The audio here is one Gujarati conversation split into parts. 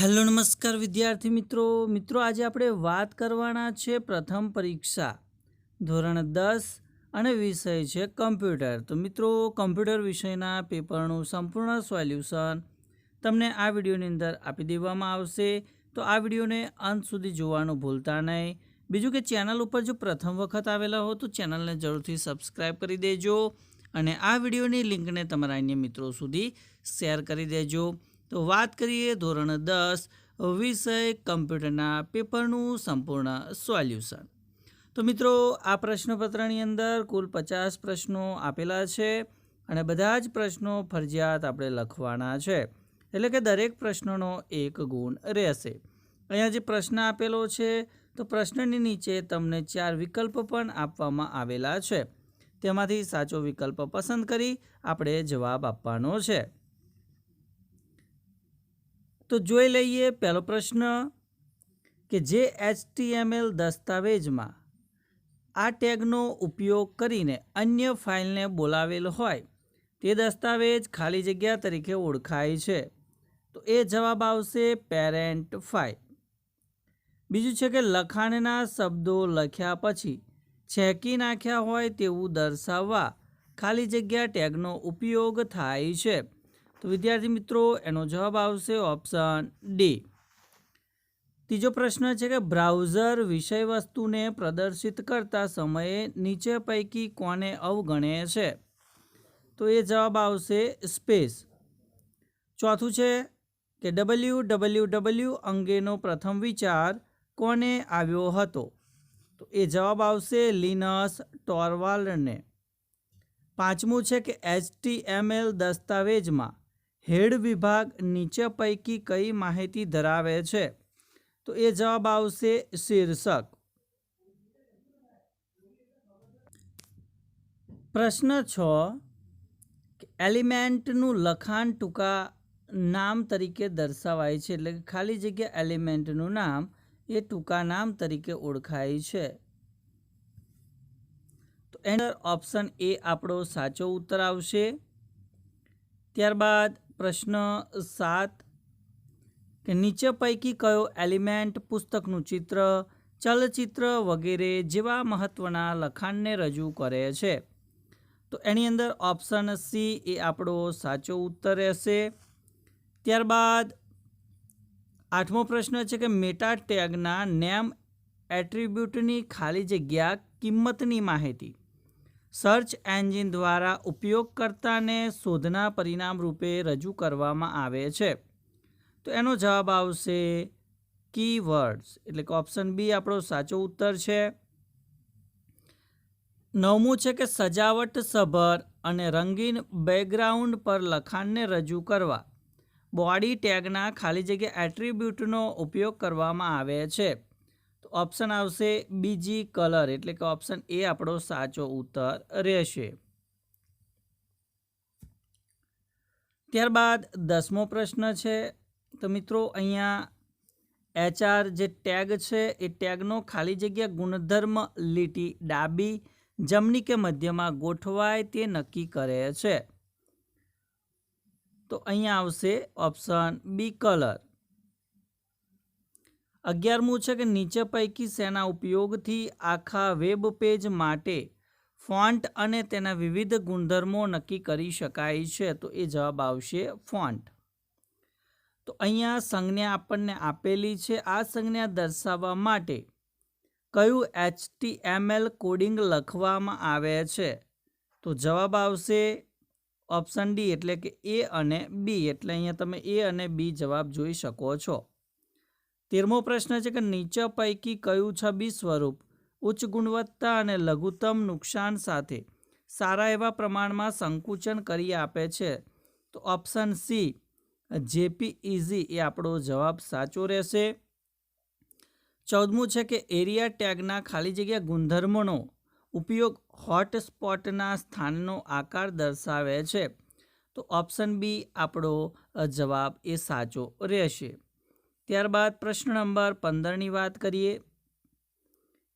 હેલો, નમસ્કાર વિદ્યાર્થી મિત્રો. મિત્રો, આજે આપણે વાત કરવાના છે પ્રથમ પરીક્ષા, ધોરણ દસ અને વિષય છે કમ્પ્યુટર. તો મિત્રો, કમ્પ્યુટર વિષયના પેપરનું સંપૂર્ણ સોલ્યુશન તમને આ વિડીયોની અંદર આપી દેવામાં આવશે. તો આ વિડીયોને અંત સુધી જોવાનું ભૂલતા નહીં. બીજું કે, ચેનલ ઉપર જો પ્રથમ વખત આવેલા હો તો ચેનલને જરૂરથી સબસ્ક્રાઈબ કરી દેજો અને આ વિડીયોની લિંકને તમારા અન્ય મિત્રો સુધી શેર કરી દેજો. તો વાત કરીએ ધોરણ દસ વિષય કમ્પ્યુટરના પેપરનું સંપૂર્ણ સોલ્યુશન. તો મિત્રો, આ પ્રશ્નપત્રની અંદર કુલ પચાસ પ્રશ્નો આપેલા છે અને બધા જ પ્રશ્નો ફરજિયાત આપણે લખવાના છે. એટલે કે દરેક પ્રશ્નનો એક ગુણ રહેશે. અહીંયા જે પ્રશ્ન આપેલો છે, તો પ્રશ્નની નીચે તમને ચાર વિકલ્પ પણ આપવામાં આવેલા છે. તેમાંથી સાચો વિકલ્પ પસંદ કરી આપણે જવાબ આપવાનો છે. તો જોઈ લઈએ પહેલો પ્રશ્ન કે જે એચટીએમએલ દસ્તાવેજમાં આ ટેગનો ઉપયોગ કરીને અન્ય ફાઇલને બોલાવેલ હોય, તે દસ્તાવેજ ખાલી જગ્યા તરીકે ઓળખાય છે. તો એ જવાબ આવશે પેરેન્ટ ફાઇલ બીજું છે કે લખાણના શબ્દો લખ્યા પછી છેકી નાખ્યા હોય તેવું દર્શાવવા ખાલી જગ્યા ટેગનો ઉપયોગ થાય છે. તો વિદ્યાર્થી મિત્રો, એનો જવાબ આવશે ઓપ્શન ડી ત્રીજો પ્રશ્ન છે કે બ્રાઉઝર વિષયવસ્તુને પ્રદર્શિત કરતા સમયે નીચે પૈકી કોને અવગણે છે? તો એ જવાબ આવશે સ્પેસ. ચોથું છે કે ડબલ્યુ ડબલ્યુ ડબલ્યુ અંગેનો પ્રથમ વિચાર કોને આવ્યો હતો? તો એ જવાબ આવશે લિનસ ટોરવાલ્ડને પાંચમું છે કે એચટીએમએલ દસ્તાવેજમાં હેડ વિભાગ નીચે પૈકી કઈ માહિતી ધરાવે છે? તો એ જવાબ આવશે શીર્ષક. પ્રશ્ન છ, એલિમેન્ટનું લખાણ ટૂંકા નામ તરીકે દર્શાવાય છે, એટલે ખાલી જગ્યા એલિમેન્ટનું નામ એ ટૂંકા નામ તરીકે ઓળખાય છે. તો એન્ડર ઓપ્શન એ આપણો સાચો ઉત્તર આવશે. ત્યારબાદ પ્રશ્ન સાત. કે નીચે પૈકી કયો એલિમેન્ટ પુસ્તકનું ચિત્ર, ચલચિત્ર વગેરે જેવા મહત્ત્વના લખાણને રજૂ કરે છે? તો એની અંદર ઓપ્શન સી એ આપણો સાચો ઉત્તર રહેશે. ત્યારબાદ આઠમો પ્રશ્ન છે કે મેટા ટેગના નેમ એટ્રીબ્યુટની ખાલી જગ્યા કિંમતની માહિતી. સર્ચ એન્જિન દ્વારા ઉપયોગકર્તાને શોધના પરિણામ રૂપે રજૂ કરવામાં આવે છે. તો એનો જવાબ આવશે કીવર્ડ્સ એટલે કે ઓપ્શન બી આપણો સાચો ઉત્તર છે. નવમું છે કે સજાવટ સભર અને રંગીન બેકગ્રાઉન્ડ પર લખાણને રજૂ કરવા. બોડી ટેગના ખાલી જગ્યા એટ્રીબ્યુટનો ઉપયોગ કરવામાં આવે છે. ઓપ્શન આવશે બીજી કલર એટલે કે ઓપ્શન એ આપણો સાચો ઉત્તર રહેશે. ત્યારબાદ દસમો પ્રશ્ન છે. તો મિત્રો, અહીંયા એચઆર જે ટેગ છે, એ ટેગનો ખાલી જગ્યા ગુણધર્મ લીટી ડાબી, જમણી કે મધ્યમાં ગોઠવાય તે નક્કી કરે છે. તો અહીંયા આવશે ઓપ્શન બી કલર અગિયારમું છે કે નીચે પૈકી શેના ઉપયોગથી આખા વેબ પેજ માટે ફોન્ટ અને તેના વિવિધ ગુણધર્મો નક્કી કરી શકાય છે? તો એ જવાબ આવશે ફોન્ટ. તો અહીંયા સંજ્ઞા આપણને આપેલી છે. આ સંજ્ઞા દર્શાવવા માટે કયું એચટીએમએલ કોડિંગ લખવામાં આવે છે? તો જવાબ આવશે ઓપ્શન ડી એટલે કે એ અને બી. એટલે અહીંયા તમે એ અને બી જવાબ જોઈ શકો છો. તેરમો પ્રશ્ન છે કે નીચે પૈકી કયું છબી સ્વરૂપ ઉચ્ચ ગુણવત્તા અને લઘુત્તમ નુકસાન સાથે સારા એવા પ્રમાણમાં સંકુચન કરી આપે છે? તો ઓપ્શન સી, જેપી ઇઝી એ આપણો જવાબ સાચો રહેશે. ચૌદમું છે કે એરિયા ટેગના ખાલી જગ્યા ગુણધર્મોનો ઉપયોગ હોટસ્પોટના સ્થાનનો આકાર દર્શાવે છે. તો ઓપ્શન બી આપણો જવાબ એ સાચો રહેશે. ત્યારબાદ પ્રશ્ન નંબર પંદરની વાત કરીએ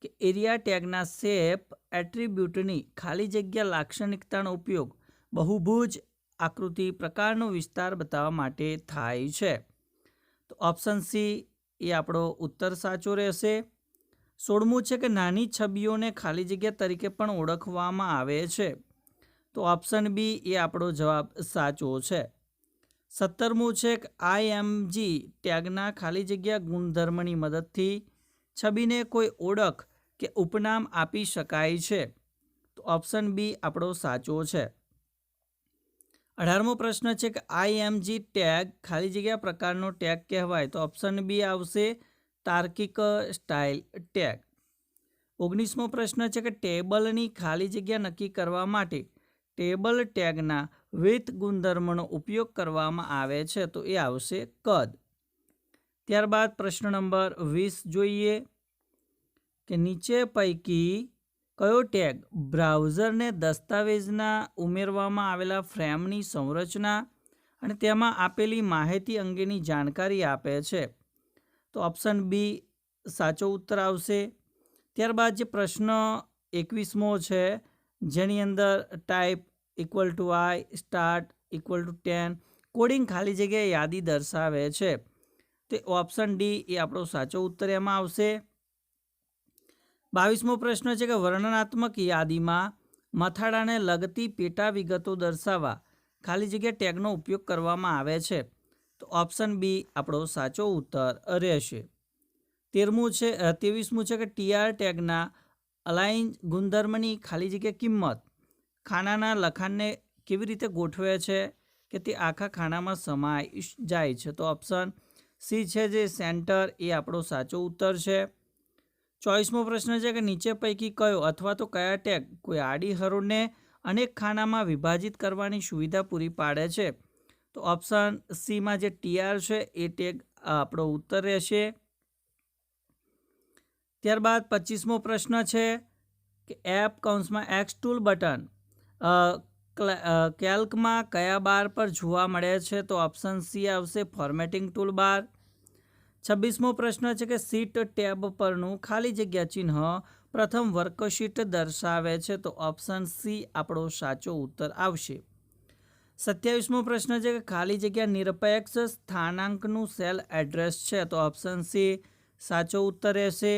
કે એરિયા ટેગના શેપ એટ્રીબ્યુટની ખાલી જગ્યા લાક્ષણિકતાનો ઉપયોગ બહુભુજ આકૃતિ પ્રકારનો વિસ્તાર બતાવવા માટે થાય છે. તો ઓપ્શન સી એ આપણો ઉત્તર સાચો રહેશે. સોળમું છે કે નાની છબીઓને ખાલી જગ્યા તરીકે પણ ઓળખવામાં આવે છે. તો ઓપ્શન બી એ આપણો જવાબ સાચો છે. સત્તરમું છે આઈએમજી ટેગના ખાલી જગ્યા ગુણધર્મની મદદથી છબીને કોઈ ઓળખ કે ઉપનામ આપી શકાય છે? તો ઓપ્શન બી આપણો સાચો છે. અઢારમો પ્રશ્ન છે કે આઈએમજી ટેગ ખાલી જગ્યા પ્રકારનો ટેગ કહેવાય તો ઓપ્શન બી આવશે તાર્કિક સ્ટાઇલ ટેગ ઓગણીસમો પ્રશ્ન છે કે ટેબલની ખાલી જગ્યા નક્કી કરવા માટે ટેબલ ટેગના વિથ ગુણધર્મનો ઉપયોગ કરવામાં આવે છે, તો એ આવશે કદ. ત્યારબાદ પ્રશ્ન નંબર વીસ જોઈએ કે નીચે પૈકી કયો ટેગ બ્રાઉઝરને દસ્તાવેજના ઉમેરવામાં આવેલા ફ્રેમની સંરચના અને તેમાં આપેલી માહિતી અંગેની જાણકારી આપે છે? તો ઓપ્શન બી સાચો ઉત્તર આવશે. ત્યારબાદ જે પ્રશ્ન એકવીસમો છે જેની અંદર type equal to I start equal to ten coding ખાલી જગ્યાએ યાદી દર્શાવે છે. તે ઓપ્શન ડી એ આપણો સાચો ઉત્તર એમાં આવશે. બાવીસમો પ્રશ્ન છે કે વર્ણનાત્મક યાદીમાં મથાળાને લગતી પેટા વિગતો દર્શાવવા ખાલી જગ્યા ટેગનો ઉપયોગ કરવામાં આવે છે. તો ઓપ્શન બી આપણો સાચો ઉત્તર રહેશે. તેરમું છે ત્રેવીસમું છે કે ટીઆર ટેગના અલાઇન ગુણધર્મની ખાલી જગ્યા કિંમત. ખાનાના લખાણને કેવી રીતે ગોઠવે છે કે તે આખા ખાનામાં સમાય જાય છે? તો ઓપ્શન સી છે જે સેન્ટર. એ આપણો સાચો ઉત્તર છે. ચોવીસમો પ્રશ્ન છે કે નીચે પૈકી કયો અથવા તો કયા ટેગ કોઈ આડી હરોળને અનેક ખાનામાં વિભાજિત કરવાની સુવિધા પૂરી પાડે છે? તો ઓપ્શન સીમાં જે ટીઆર છે, એ ટેગ આપણો ઉત્તર રહેશે. ત્યારબાદ પચીસમો પ્રશ્ન છે કે એપ કૌંસમાં એક્સ ટૂલ બટન કેલ્કમાં કયા બાર પર જોવા મળે છે તો ઓપ્શન સી આવશે ફોર્મેટિંગ ટૂલ બાર. છવ્વીસમો પ્રશ્ન છે કે સીટ ટેબ પરનું ખાલી જગ્યા ચિહ્ન પ્રથમ વર્કશીટ દર્શાવે છે તો ઓપ્શન સી આપણો સાચો ઉત્તર આવશે. સત્યાવીસમો પ્રશ્ન છે કે ખાલી જગ્યા નિરપેક્ષ સ્થાનાંકનું સેલ એડ્રેસ છે તો ઓપ્શન સી સાચો ઉત્તર રહેશે.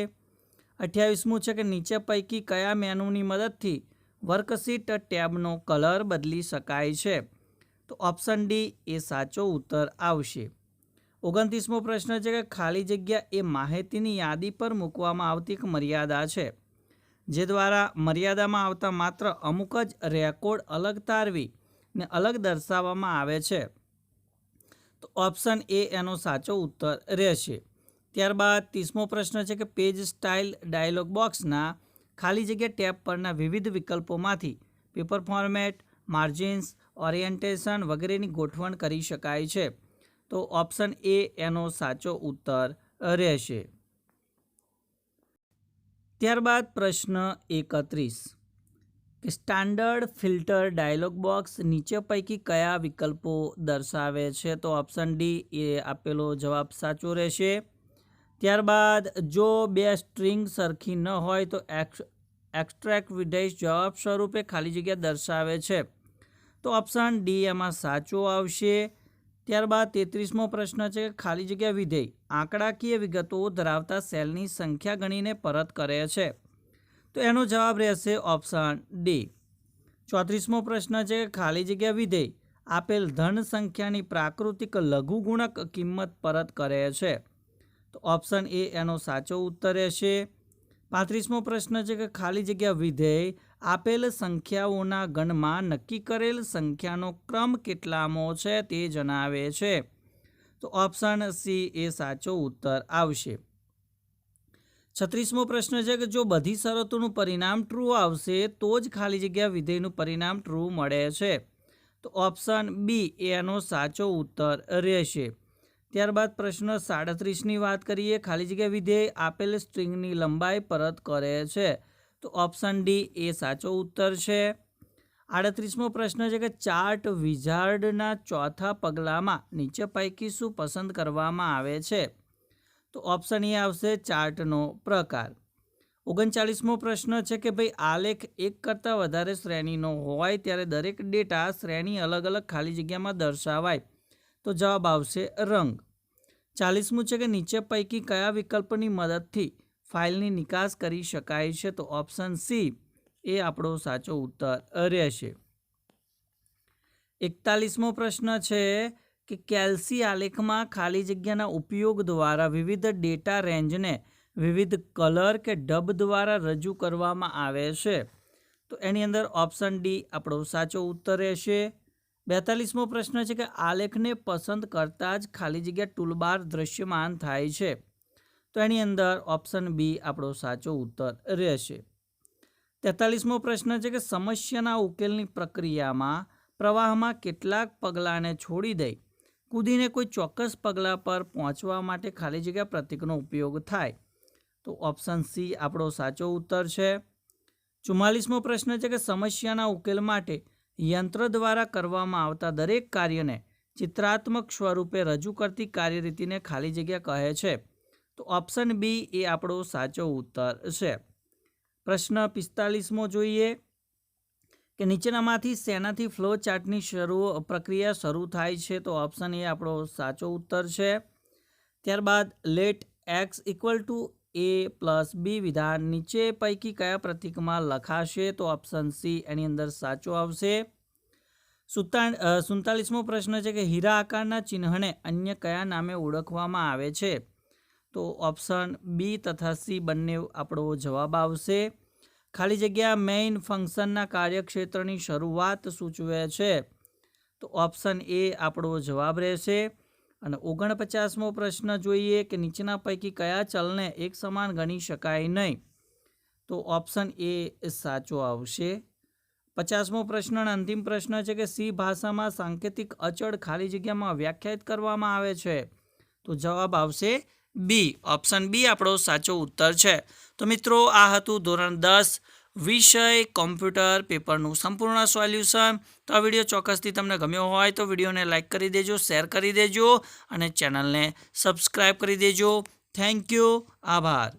અઠ્યાવીસમું છે કે નીચે પૈકી કયા મેનુની મદદથી વર્કશીટ ટેબનો કલર બદલી શકાય છે? તો ઓપ્શન ડી, એ સાચો ઉત્તર આવશે. ઓગણત્રીસમો પ્રશ્ન છે કે ખાલી જગ્યા એ માહિતીની યાદી પર મૂકવામાં આવતી એક મર્યાદા છે, જે દ્વારા મર્યાદામાં આવતા માત્ર અમુક જ રેકોર્ડ અલગ તારવી ને અલગ દર્શાવવામાં આવે છે. તો ઓપ્શન એ એનો સાચો ઉત્તર રહેશે. ત્યારબાદ ત્રીસમો પ્રશ્ન છે કે પેજ સ્ટાઇલ ડાયલોગ બોક્સના ખાલી જગ્યા ટેબ પરના વિવિધ વિકલ્પોમાંથી પેપર ફોર્મેટ માર્જિન્સ ઓરિએન્ટેશન વગેરેની ગોઠવણ કરી શકાય છે. તો ઓપ્શન એ એનો સાચો ઉત્તર રહેશે. ત્યારબાદ પ્રશ્ન એકત્રીસ. કે સ્ટાન્ડર્ડ ફિલ્ટર ડાયલોગ બોક્સ નીચે પૈકી કયા વિકલ્પો દર્શાવે છે? તો ઓપ્શન ડી એ આપેલો જવાબ સાચો રહેશે. ત્યારબાદ જો બે સ્ટ્રિંગ સરખી ન હોય તો એક્સ, એક્સ્ટ્રેક્ટ વિધેય જવાબ સ્વરૂપે ખાલી જગ્યા દર્શાવે છે. તો ઓપ્શન ડી એમાં સાચો આવશે. ત્યારબાદ તેત્રીસમો પ્રશ્ન છે ખાલી જગ્યા વિધેય આંકડાકીય વિગતો ધરાવતા સેલની સંખ્યા ગણીને પરત કરે છે. તો એનો જવાબ રહેશે ઓપ્શન ડી. ચોત્રીસમો પ્રશ્ન છે ખાલી જગ્યા વિધેય આપેલ ધન સંખ્યાની પ્રાકૃતિક લઘુગુણક કિંમત પરત કરે છે. તો ઓપ્શન એ એનો સાચો ઉત્તર રહેશે. પાંત્રીસમો પ્રશ્ન છે કે ખાલી જગ્યા વિધેય આપેલ સંખ્યાઓના ગણમાં નક્કી કરેલ સંખ્યાનો ક્રમ કેટલામો છે તે જણાવે છે. તો ઓપ્શન સી એ સાચો ઉત્તર આવશે. છત્રીસમો પ્રશ્ન છે કે જો બધી શરતોનું પરિણામ ટ્રુ આવશે, તો જ ખાલી જગ્યા વિધેયનું પરિણામ ટ્રુ મળે છે. તો ઓપ્શન બી એનો સાચો ઉત્તર રહેશે. ત્યારબાદ પ્રશ્ન સાડત્રીસની વાત કરીએ. ખાલી જગ્યા વિધેય આપેલ સ્ટ્રિંગની લંબાઈ પરત કરે છે. તો ઓપ્શન ડી, એ સાચો ઉત્તર છે. આડત્રીસમો પ્રશ્ન છે કે ચાર્ટ વિઝાર્ડના ચોથા પગલામાં નીચે પૈકી શું પસંદ કરવામાં આવે છે? તો ઓપ્શન એ આવશે ચાર્ટનો પ્રકાર. ઓગણચાલીસમો પ્રશ્ન છે કે ભાઈ આલેખ એક કરતાં વધારે શ્રેણીનો હોય ત્યારે દરેક ડેટા શ્રેણી અલગ અલગ ખાલી જગ્યામાં દર્શાવાય. તો જવાબ આવશે રંગ. ચાલીસમું છે કે નીચે પૈકી કયા વિકલ્પની મદદથી ફાઇલની નિકાસ કરી શકાય છે? તો ઓપ્શન સી, એ આપણો સાચો ઉત્તર રહેશે. એકતાલીસમો પ્રશ્ન છે કે કેલ્સી આલેખમાં ખાલી જગ્યાના ઉપયોગ દ્વારા વિવિધ ડેટા રેન્જને વિવિધ કલર કે ડબ દ્વારા રજૂ કરવામાં આવે છે? તો એની અંદર ઓપ્શન ડી આપણો સાચો ઉત્તર રહેશે. બેતાલીસમો પ્રશ્ન છે કે આલેખને પસંદ કરતાં જ ખાલી જગ્યા ટૂલબાર દૃશ્યમાન થાય છે. તો એની અંદર ઓપ્શન બી આપણો સાચો ઉત્તર રહેશે. તેતાલીસમો પ્રશ્ન છે કે સમસ્યાના ઉકેલની પ્રક્રિયામાં પ્રવાહમાં કેટલાક પગલાંને છોડી દઈ, કૂદીને કોઈ ચોક્કસ પગલાં પર પહોંચવા માટે ખાલી જગ્યા પ્રતીકનો ઉપયોગ થાય. તો ઓપ્શન સી આપણો સાચો ઉત્તર છે. ચુમ્માલીસમો પ્રશ્ન છે કે સમસ્યાના ઉકેલ માટે યંત્ર દ્વારા કરવામાં આવતા દરેક કાર્યને ચિત્રાત્મક સ્વરૂપે રજૂ કરતી કાર્યરીતિને ખાલી જગ્યા કહે છે. તો ઓપ્શન બી એ આપણો સાચો ઉત્તર છે. પ્રશ્ન પિસ્તાલીસમો જોઈએ કે નીચેનામાંથી શેનાથી ફ્લો ચાર્ટની શરૂ પ્રક્રિયા શરૂ થાય છે? તો ઓપ્શન એ આપણો સાચો ઉત્તર છે. ત્યારબાદ let X equal to A plus B વિધાન નીચે પૈકી કયા પ્રતીકમાં લખાશે તો ઓપ્શન સી એની અંદર સાચો આવશે. સુતા સુડતાલીસમો પ્રશ્ન છે કે હીરા આકારના ચિહ્નને અન્ય કયા નામે ઓળખવામાં આવે છે? તો ઓપ્શન બી તથા સી બંને આપણો જવાબ આવશે. ખાલી જગ્યા મેઇન ફંક્શનના કાર્યક્ષેત્રની શરૂઆત સૂચવે છે. તો ઓપ્શન એ આપણો જવાબ રહેશે. અને ઓગણપચાસમો પ્રશ્ન જોઈએ કે નીચેના પૈકી કયા ચલને એક સમાન ગણી શકાય નહીં? તો ઓપ્શન એ સાચો આવશે. પચાસમો પ્રશ્ન અંતિમ પ્રશ્ન છે કે સી ભાષામાં સાંકેતિક અચળ ખાલી જગ્યામાં વ્યાખ્યાયિત કરવામાં આવે છે? તો જવાબ આવશે બી. ઓપ્શન બી આપણો સાચો ઉત્તર છે. તો મિત્રો, આ હતું ધોરણ દસ. વિષય, કોમ્પ્યુટર, પેપરનું સંપૂર્ણ સોલ્યુશન. તો આ વીડિયો ચોક્કસથી તમને ગમ્યો હોય તો વિડીયોને લાઇક કરી દેજો, શેર કરી દેજો અને ચેનલને સબસ્ક્રાઈબ કરી દેજો. Thank you. આભાર.